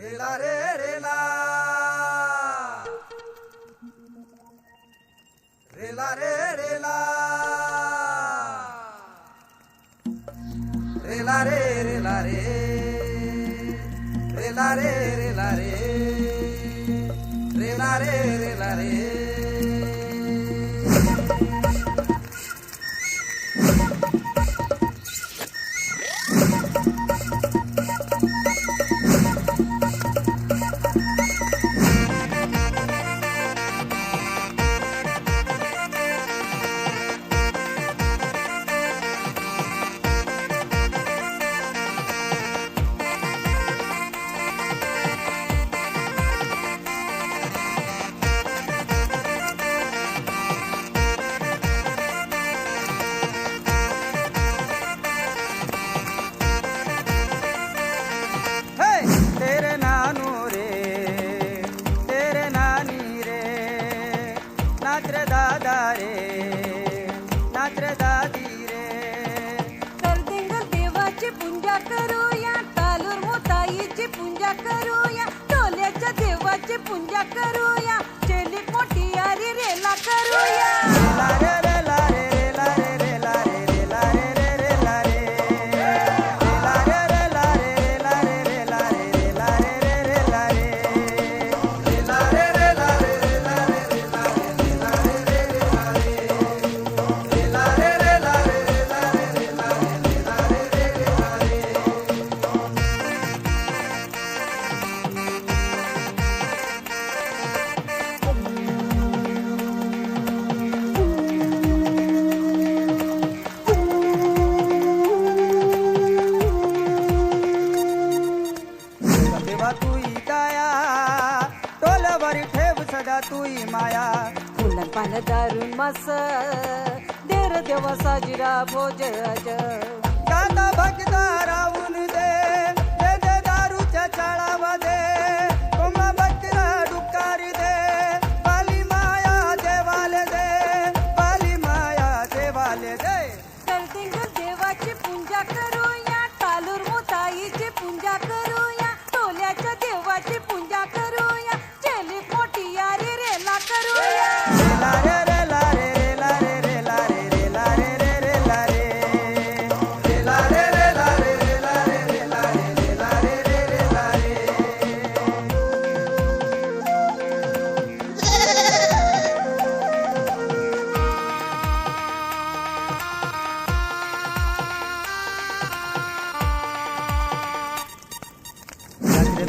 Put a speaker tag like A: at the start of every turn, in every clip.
A: रेला रे रेला रेला रे रेला रेला रे रेला रे रेला रे रेला रे रेला रे रेला रे नात्र दादा रे नात्र दादी रे
B: करदेंगल देवाची पूजा करूया तालूर मोताईची पूजा करूया टोल्याच्या देवाची पूजा करूया.
A: सडा तुई माया.
B: फुलन पान दारून मस. देर देवा साजिरा भोज अज.
A: गाता भक्ता राहून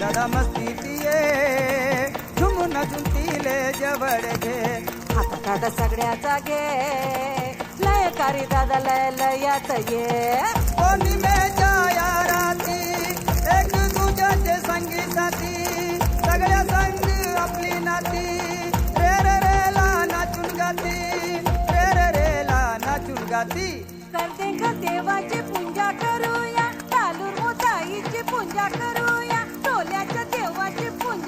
A: दादा मस्ती पिये झुमून झुमतीले जवळ घे।
B: आता दादा सगळ्याचा घे लयकारी दादा लय लयात ये।
A: कोणी या रात्री एक तुझ्याचे संगीताती। सगळ्या संग आपली नाती। रे रे रे ला नाचून गाती। रे रे रे ला नाचून गाती।
B: करते का देवाची पूजा करूया चालू मोताईची हो पूजा करूया। ढोल्याच्या देवाचे फुल